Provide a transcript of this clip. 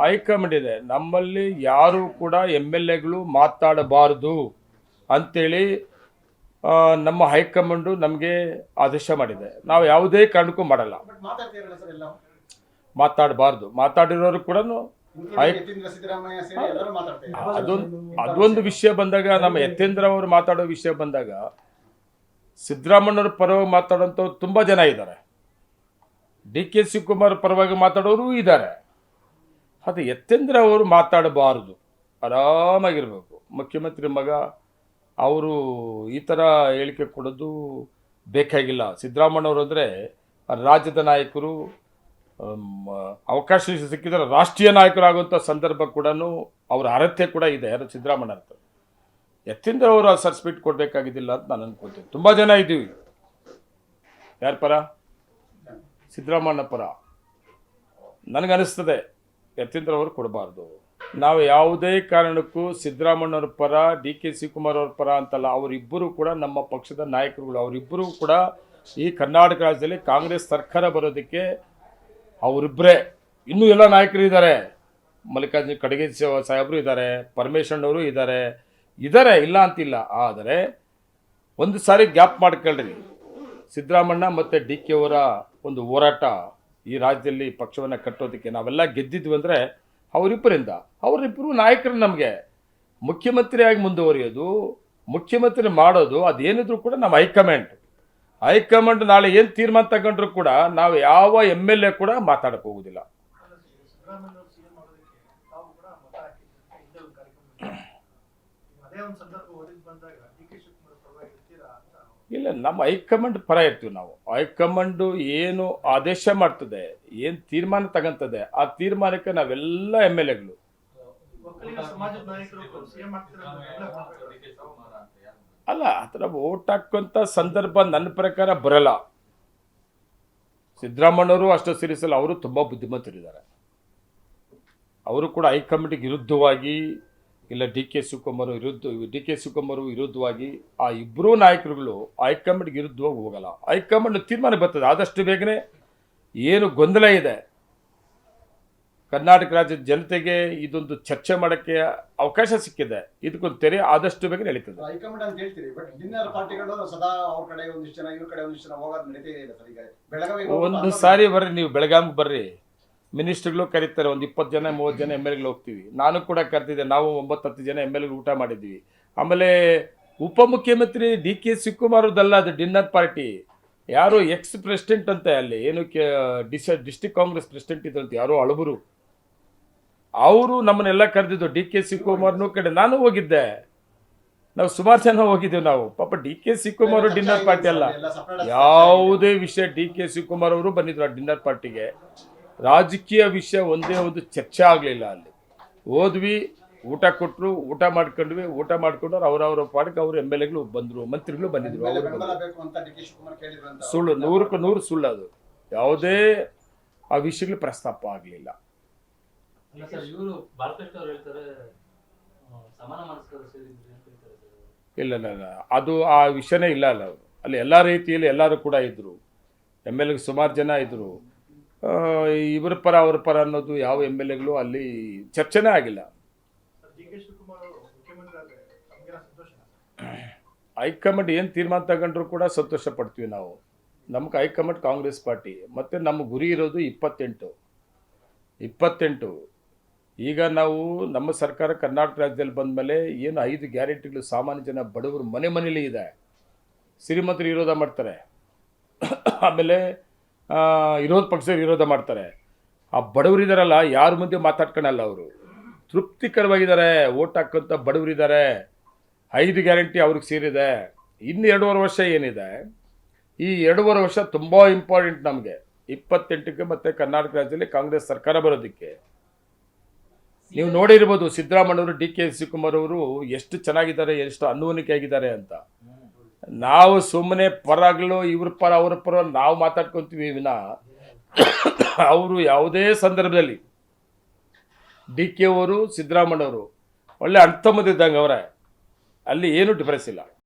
High command ಇದೆ. ನಮ್ಮಲ್ಲಿ ಯಾರು ಕೂಡ ಎಂ ಎಲ್ ಎಗಳು ಮಾತಾಡಬಾರದು ಅಂತೇಳಿ ನಮ್ಮ ಹೈಕಮಾಂಡು ನಮಗೆ ಆದೇಶ ಮಾಡಿದೆ. ನಾವು ಯಾವುದೇ ಕಾರಣಕ್ಕೂ ಮಾಡಲ್ಲ. ಮಾತಾಡಬಾರ್ದು. ಮಾತಾಡಿರೋರು ಕೂಡ ಅದೊಂದು ಅದೊಂದು ವಿಷಯ ಬಂದಾಗ ನಮ್ಮ ಯತೇಂದ್ರ ಅವರು ಮಾತಾಡೋ ವಿಷಯ ಬಂದಾಗ ಸಿದ್ದರಾಮಣ್ಣವ್ರ ಪರವಾಗಿ ಮಾತಾಡೋಂಥವ್ರು ತುಂಬ ಜನ ಇದ್ದಾರೆ. ಡಿ ಕೆ ಶಿವಕುಮಾರ್ ಪರವಾಗಿ ಮಾತಾಡೋರು ಇದ್ದಾರೆ. ಅದು ಎತ್ತೆಂದ್ರೆ ಅವರು ಮಾತಾಡಬಾರದು. ಆರಾಮಾಗಿರಬೇಕು. ಮುಖ್ಯಮಂತ್ರಿ ಮಗ, ಅವರು ಈ ಥರ ಹೇಳಿಕೆ ಕೊಡೋದು ಬೇಕಾಗಿಲ್ಲ. ಸಿದ್ದರಾಮಣ್ಣವರು ಅಂದರೆ ರಾಜ್ಯದ ನಾಯಕರು ಅವಕಾಶ ಸಿಕ್ಕಿದರೆ ರಾಷ್ಟ್ರೀಯ ನಾಯಕರಾಗುವಂಥ ಸಂದರ್ಭ ಕೂಡ ಅವರ ಅರ್ಹತೆ ಕೂಡ ಇದೆ ಯಾರು ಸಿದ್ದರಾಮಣ್ಣ ಅರ್ಥ ಎತ್ತಿಂದ ಅವರು ಸರ್ಟಿಫಿಕೇಟ್ ಕೊಡಬೇಕಾಗಿದ್ದಿಲ್ಲ ಅಂತ ನಾನು ಅನ್ಕೋತೀನಿ ತುಂಬ ಜನ ಇದ್ದೀವಿ. ಯಾರ ಪರ? ಸಿದ್ದರಾಮಣ್ಣ ಪರ ನನಗನ್ನಿಸ್ತದೆ ಯತೀಂದ್ರ ಅವರು ಕೊಡಬಾರ್ದು. ನಾವು ಯಾವುದೇ ಕಾರಣಕ್ಕೂ ಸಿದ್ದರಾಮಣ್ಣವ್ರ ಪರ ಡಿ ಕೆ ಶಿವಕುಮಾರ್ ಅವ್ರ ಪರ ಅಂತಲ್ಲ, ಅವರಿಬ್ಬರು ಕೂಡ ನಮ್ಮ ಪಕ್ಷದ ನಾಯಕರುಗಳು, ಅವರಿಬ್ಬರು ಕೂಡ ಈ ಕರ್ನಾಟಕ ರಾಜ್ಯದಲ್ಲಿ ಕಾಂಗ್ರೆಸ್ ಸರ್ಕಾರ ಬರೋದಕ್ಕೆ ಅವರಿಬ್ಬರೇ ಇನ್ನೂ ಎಲ್ಲ ನಾಯಕರು ಇದ್ದಾರೆ. ಮಲ್ಲಿಕಾರ್ಜುನ ಖಡ್ಗೆ ಸಾಹೇಬರು ಇದ್ದಾರೆ ಪರಮೇಶ್ವರನವರು ಇದ್ದಾರೆ. ಇದ್ದಾರೆ ಇಲ್ಲ ಅಂತಿಲ್ಲ. ಆದರೆ, ಒಂದು ಸಾರಿ ಗ್ಯಾಪ್ ಮಾಡ್ಕೊಳ್ರಿ. ಸಿದ್ದರಾಮಣ್ಣ ಮತ್ತು ಡಿ ಕೆ ಅವರ ಒಂದು ಹೋರಾಟ ಈ ರಾಜ್ಯದಲ್ಲಿ ಪಕ್ಷವನ್ನು ಕಟ್ಟೋದಕ್ಕೆ ನಾವೆಲ್ಲ ಗೆದ್ದಿದ್ವಿ ಅಂದರೆ ಅವರಿಬ್ಬರಿಂದ. ಅವರಿಬ್ಬರು ನಾಯಕರು ನಮಗೆ. ಮುಖ್ಯಮಂತ್ರಿಯಾಗಿ ಮುಂದುವರಿಯೋದು, ಮುಖ್ಯಮಂತ್ರಿ ಮಾಡೋದು, ಅದೇನಿದ್ರು ಕೂಡ ನಮ್ಮ ಹೈಕಮಾಂಡ್. ಹೈಕಮಾಂಡ್ ನಾಳೆ ಏನು ತೀರ್ಮಾನ ತಗೊಂಡ್ರು ಕೂಡ ನಾವು ಯಾವ ಎಂ ಎಲ್ ಎ ಕೂಡ ಮಾತಾಡಕ್ಕೆ ಹೋಗೋದಿಲ್ಲ. ಅದೇ ಒಂದು ಸಂದರ್ಭ ಬಂದಾಗ ಇಲ್ಲ ನಮ್ಮ ಹೈಕಮಾಂಡ್ ಪರ ಇರ್ತೀವಿ ನಾವು. ಹೈಕಮಾಂಡು ಏನು ಆದೇಶ ಮಾಡ್ತದೆ ಏನು ತೀರ್ಮಾನ ತಗಂತದೆ ಆ ತೀರ್ಮಾನಕ್ಕೆ ನಾವೆಲ್ಲ ಎಂ ಎಲ್ ಎಗಳು. ಅಲ್ಲ ಆ ಥರ ಓಟ್ ಹಾಕುವಂಥ ಸಂದರ್ಭ ನನ್ನ ಪ್ರಕಾರ ಬರಲ್ಲ. ಸಿದ್ದರಾಮಣ್ಣವರು ಅಷ್ಟು ಸೀರಿಯಸಲ್ಲ ಅವರು ತುಂಬ ಬುದ್ಧಿಮಂತರಿದ್ದಾರೆ ಅವರು ಕೂಡ ಹೈಕಮಾಂಡ್ಗೆ ವಿರುದ್ಧವಾಗಿ ಇಲ್ಲ ಡಿ ಕೆ ಶಿವಕುಮಾರ್ ವಿರುದ್ಧ ಡಿ ಕೆ ಶಿವಕುಮಾರ್ ವಿರುದ್ಧವಾಗಿ ಆ ಇಬ್ಬರೂ ನಾಯಕರುಗಳು ಹೈಕಮಾಂಡ್ಗೆ ವಿರುದ್ಧವಾಗಿ ಹೋಗಲ್ಲ. ಹೈಕಮಾಂಡ್ ತೀರ್ಮಾನ ಬರ್ತದೆ. ಆದಷ್ಟು ಬೇಗನೆ ಏನು ಗೊಂದಲ ಇದೆ. ಕರ್ನಾಟಕ ರಾಜ್ಯದ ಜನತೆಗೆ ಇದೊಂದು ಚರ್ಚೆ ಮಾಡೋಕ್ಕೆ ಅವಕಾಶ ಸಿಕ್ಕಿದೆ. ಇದಕ್ಕೊಂದು ತೆರೆ ಆದಷ್ಟು ಬೇಗ ನಡೀತದೆ. ಹೈಕಮಾಂಡ್ ಅಂತ ಹೇಳ್ತೀರಿ ಬಟ್ ಡಿನ್ನರ್ ಪಾರ್ಟಿಗಳು ಸದಾ ಅವ್ರ ಕಡೆ ಒಂದಿಷ್ಟು ಜನ ಇವ್ರ ಕಡೆ ಒಂದಿಷ್ಟು ಜನ ಹೋಗೋದು ನಡೀತಾ ಇದೆ ಸರ್ ಈಗ. ಬೆಳಗಾವಿ ಒಂದು ಸಾರಿ ಬರ್ರಿ ನೀವು ಬೆಳಗಾವಿಗೆ ಬರ್ರಿ. ಮಿನಿಸ್ಟ್ರುಗಳು ಕರೀತಾರೆ ಒಂದು ಇಪ್ಪತ್ತು ಜನ ಮೂವತ್ತು ಜನ ಎಂ ಎಲ್ ಎಗಳು ಹೋಗ್ತೀವಿ. ನಾನು ಕೂಡ ಕರೆದಿದ್ದೆ ನಾವು ಒಂಬತ್ತು ಹತ್ತು ಜನ ಎಂ ಎಲ್ ಊಟ ಮಾಡಿದ್ವಿ. ಆಮೇಲೆ ಉಪಮುಖ್ಯಮಂತ್ರಿ ಡಿ ಕೆ ಶಿವಕುಮಾರದಲ್ಲ ಅದು ಡಿನ್ನರ್ ಪಾರ್ಟಿ. ಯಾರು ಎಕ್ಸ್ ಪ್ರೆಸಿಡೆಂಟ್ ಅಂತೆ ಅಲ್ಲಿ ಏನು ಕೆ ಡಿಸ್ ಡಿಸ್ಟಿಕ್ ಕಾಂಗ್ರೆಸ್ ಪ್ರೆಸಿಡೆಂಟ್ ಇದ್ರಂತ ಯಾರೋ ಅಳಬರು. ಅವರು ನಮ್ಮನ್ನೆಲ್ಲ ಕರೆದಿದ್ದು ಡಿ ಕೆ ಶಿವಕುಮಾರ್ನೂ ಕಡೆ. ನಾನು ಹೋಗಿದ್ದೆ. ನಾವು ಸುಮಾರು ಜನ ಹೋಗಿದ್ದೀವಿ ನಾವು. ಪಾಪ D K Shivakumar dinner party ಅಲ್ಲ. ಯಾವುದೇ ವಿಷಯ ಡಿ ಕೆ ಶಿವಕುಮಾರ್ ಅವರು ಬಂದಿದ್ರು ಆ ಡಿನ್ನರ್ ಪಾರ್ಟಿಗೆ. ರಾಜಕೀಯ ವಿಷಯ ಒಂದೇ ಒಂದು ಚರ್ಚೆ ಆಗಲಿಲ್ಲ ಅಲ್ಲಿ. ಓದ್ವಿ ಊಟ ಕೊಟ್ಟರು ಊಟ ಮಾಡ್ಕೊಂಡ್ವಿ ಊಟ ಮಾಡ್ಕೊಂಡ್ರು ಅವರವರ ಪಾಡಕ್ಕೆ ಅವರು ಎಂ ಎಲ್ ಎಗಳು ಬಂದರು ಮಂತ್ರಿಗಳು ಬಂದಿದ್ರು. ಅವರು ಸುಳ್ಳು ನೂರಕ್ಕೆ ನೂರು ಸುಳ್ಳು ಅದು. ಯಾವುದೇ ಆ ವಿಷಯಗಳು ಪ್ರಸ್ತಾಪ ಆಗಲಿಲ್ಲ. ಸರ್ ಇವರು ಬಾಲಕೃಷ್ಣ ಹೇಳ್ತಾರೆ ಸಮಾನ ಮನಸ್ಕರು ಸೇರಿದ್ರಿ ಅಂತ ಹೇಳ್ತಾರೆ ಇಲ್ಲ ಇಲ್ಲ. ಅದು ಆ ವಿಷಯನೇ ಇಲ್ಲ ಅಲ್ಲ. ಅಲ್ಲಿ ಎಲ್ಲ ರೀತಿಯಲ್ಲಿ ಎಲ್ಲರೂ ಕೂಡ ಇದ್ದರು ಎಂ ಎಲ್ ಎಗೆ ಸುಮಾರು ಜನ ಇದ್ದರು ಇವರ ಪರ, ಅವ್ರ ಪರ ಅನ್ನೋದು ಯಾವ ಎಂ ಎಲ್ ಎಗಳು ಅಲ್ಲಿ ಚರ್ಚೆನೇ ಆಗಿಲ್ಲ. ಹೈಕಮಾಂಡ್ ಏನು ತೀರ್ಮಾನ ತಗೊಂಡ್ರು ಕೂಡ ಸಂತೋಷ ಪಡ್ತೀವಿ ನಾವು. ನಮ್ಗೆ ಹೈಕಮಾಂಡ್ ಕಾಂಗ್ರೆಸ್ ಪಾರ್ಟಿ, ಮತ್ತು ನಮ್ಮ ಗುರಿ ಇರೋದು ಇಪ್ಪತ್ತೆಂಟು. ಇಪ್ಪತ್ತೆಂಟು. ಈಗ ನಾವು ನಮ್ಮ ಸರ್ಕಾರ ಕರ್ನಾಟಕ ರಾಜ್ಯದಲ್ಲಿ ಬಂದ ಮೇಲೆ ಏನು ಐದು ಗ್ಯಾರಂಟಿಗಳು ಸಾಮಾನ್ಯ ಜನ ಬಡವರು ಮನೆ ಮನೇಲಿ ಇದೆ. ಸಿರಿಮಂತರು ವಿರೋಧ ಮಾಡ್ತಾರೆ. ಆಮೇಲೆ ವಿರೋಧ ಪಕ್ಷದವ್ರು ವಿರೋಧ ಮಾಡ್ತಾರೆ. ಆ ಬಡವರಿದಾರಲ್ಲ, ಯಾರ ಮುಂದೆ ಮಾತಾಡ್ಕೊಳಲ್ಲ ಅವರು. ತೃಪ್ತಿಕರವಾಗಿದ್ದಾರೆ ಓಟ್ ಹಾಕೋಂಥ ಬಡವರಿದ್ದಾರೆ ಐದು ಗ್ಯಾರಂಟಿ ಅವ್ರಿಗೆ ಸೇರಿದೆ. ಇನ್ನು ಎರಡೂವರೆ ವರ್ಷ ಏನಿದೆ? ಈ ಎರಡೂವರೆ ವರ್ಷ ತುಂಬ ಇಂಪಾರ್ಟೆಂಟ್ ನಮಗೆ. ಇಪ್ಪತ್ತೆಂಟಕ್ಕೆ ಮತ್ತು ಕರ್ನಾಟಕ ರಾಜ್ಯದಲ್ಲಿ ಕಾಂಗ್ರೆಸ್ ಸರ್ಕಾರ ಬರೋದಕ್ಕೆ. ನೀವು ನೋಡಿರ್ಬೋದು ಸಿದ್ದರಾಮಣ್ಣವರು ಡಿ ಕೆ ಶಿವಕುಮಾರ್ ಅವರು ಎಷ್ಟು ಚೆನ್ನಾಗಿದ್ದಾರೆ, ಎಷ್ಟು ಅನ್ವನಿಕೆ ಆಗಿದ್ದಾರೆ ಅಂತ. ನಾವು ಸುಮ್ಮನೆ ಪರಗಳು, ಇವ್ರ ಪರ, ಅವ್ರ ಪರ ನಾವು ಮಾತಾಡ್ಕೊತೀವಿ ವಿನ. ಅವರು ಯಾವುದೇ ಸಂದರ್ಭದಲ್ಲಿ ಡಿ ಕೆ ಅವರು ಸಿದ್ದರಾಮಣ್ಣವರು ಒಳ್ಳೆ ಅಣ್ತಮ್ಮದಿದ್ದಂಗೆ ಅವರೇ. ಅಲ್ಲಿ ಏನೂ ಡಿಫರೆನ್ಸ್ ಇಲ್ಲ.